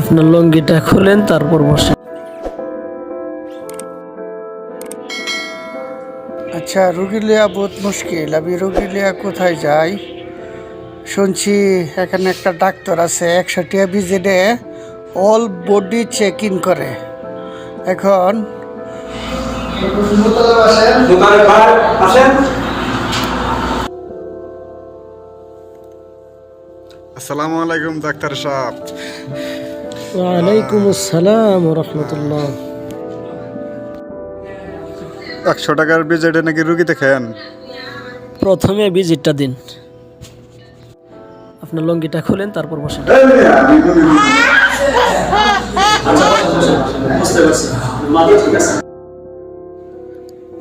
আপনার লঙ্গিটা খুলেন তারপর বসেন। আচ্ছা রুগী লিয়া বহুত মুশকিল। আমি রুগী লিয়া কোথায় যাই? শুনছি এখানে একটা ডাক্তার আছে একশোটিয়া ভিজিটে অল বডি চেক ইন করে এখন আসসালামু আলাইকুম ডাক্তার সাহেব। ওয়ালাইকুম আসসালাম রহমতুল্লাহ একশো টাকার বিজেটে নাকি রুগী দেখেন প্রথমে ভিজিটটা দিন। আপনার লঙ্গিটা খুলেন তারপর বসেন।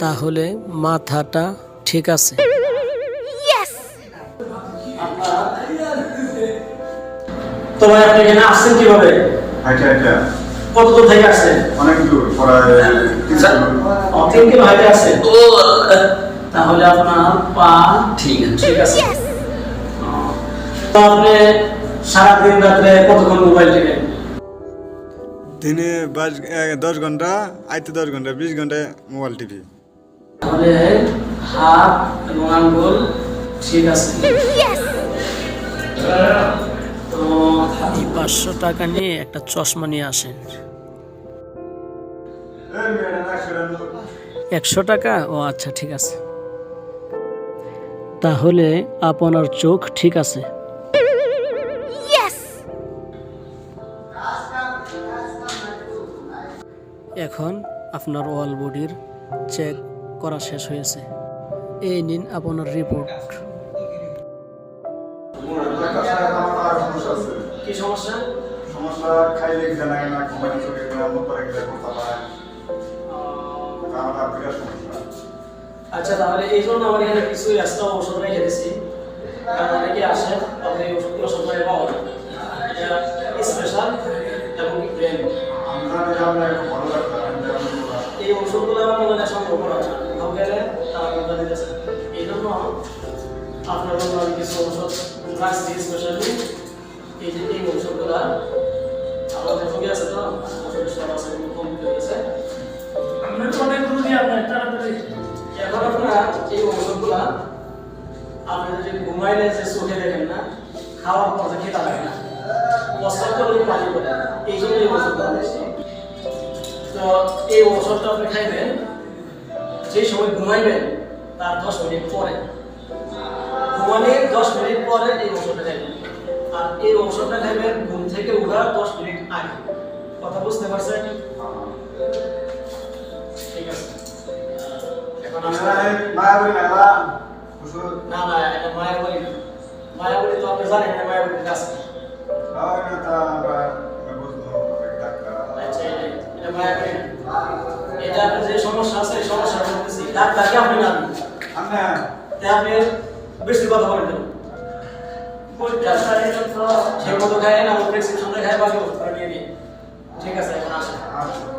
তাহলে মাথাটা ঠিক আছে। তো ভাই আপনি এখানে আসছেন কীভাবে? হাইটা হাইটা কত দূর থেকে আসছেন? অনেক দূর প্রায় ও, তিন কিলো হাইটে আসছেন? তাহলে আপনার পা ঠিক আছে ঠিক আছে। আপনি সারাদিন রাত্রে কতক্ষণ মোবাইল টিপেন? দিনে দশ ঘণ্টা আইতে দশ ঘণ্টা বিশ ঘণ্টা মোবাইল টিভি তাহলে হাত এবং আঙ্গুল ঠিক আছে। এই পাঁচশো টাকা নিয়ে একটা চশমা নিয়ে আসেন। একশো টাকা? ও আচ্ছা ঠিক আছে। তাহলে আপনার চোখ ঠিক আছে? এখন আপনার ওয়াল বডির চেক করা শেষ হয়েছে। এই নিন আপনার রিপোর্ট। কি সমস্যা? সমস্যা খাইলে জানা না ঘুমাইতে চোখে না মত করে গেলে করতে পারে আমার বিরাট সমস্যা। আচ্ছা তাহলে এই জন্য আমার এখানে কিছু এক্সট্রা ওষুধ রেখে দিচ্ছি কারণ অনেকে আসে তাদের এই ওষুধগুলো সবাই পাওয়া যায় স্পেশাল এবং ব্রেন। এই ওষুধগুলো আমার মনে সম্ভব করা কোথাও গেলে তারা কিন্তু দিতেছে। এই জন্য আপনার জন্য আমি কিছু ওষুধ রাখছি স্পেশালি এই যে এই ওষুধগুলো আমাদের রোগী আছে তো ওষুধ সব আছে কম হয়েছে আমরা তো অনেক রোগী আপনার তাড়াতাড়ি এখন আপনারা এই ওষুধগুলা আপনি যদি ঘুমাইলে যে চোখে দেখেন না খাওয়ার পর যে খেতে লাগে না প্রস্তাব করলে পানি করে এই জন্য এই ওষুধটা তো এই ওষুধটা আপনি খাইবেন, যে সময় ঘুমাইবেন, তার দশ মিনিট পরে। ঘুমানোর দশ মিনিট পরে এই ওষুধটা খাইবেন। আর এই ওষুধটা খাইবেন ঘুম থেকে উঠার দশ মিনিট আগে। কথা বুঝতে পারছেন? ঠিক আছে। এখন আমরা মেলা না না এটা মায়াবলী না। মায়াবলী তো আপনি জানেন না আচ্ছা এটা না। এটা আপনার যে সমস্যা আছে সমস্যা বলতেছি ডাক্তারকে আপনি না আপনি আপনি বেশি কথা বলেন ঠিক মতো খায় না প্রেসক্রিপশন খায় বাকি ওষুধটা ঠিক আছে এখন আসেন।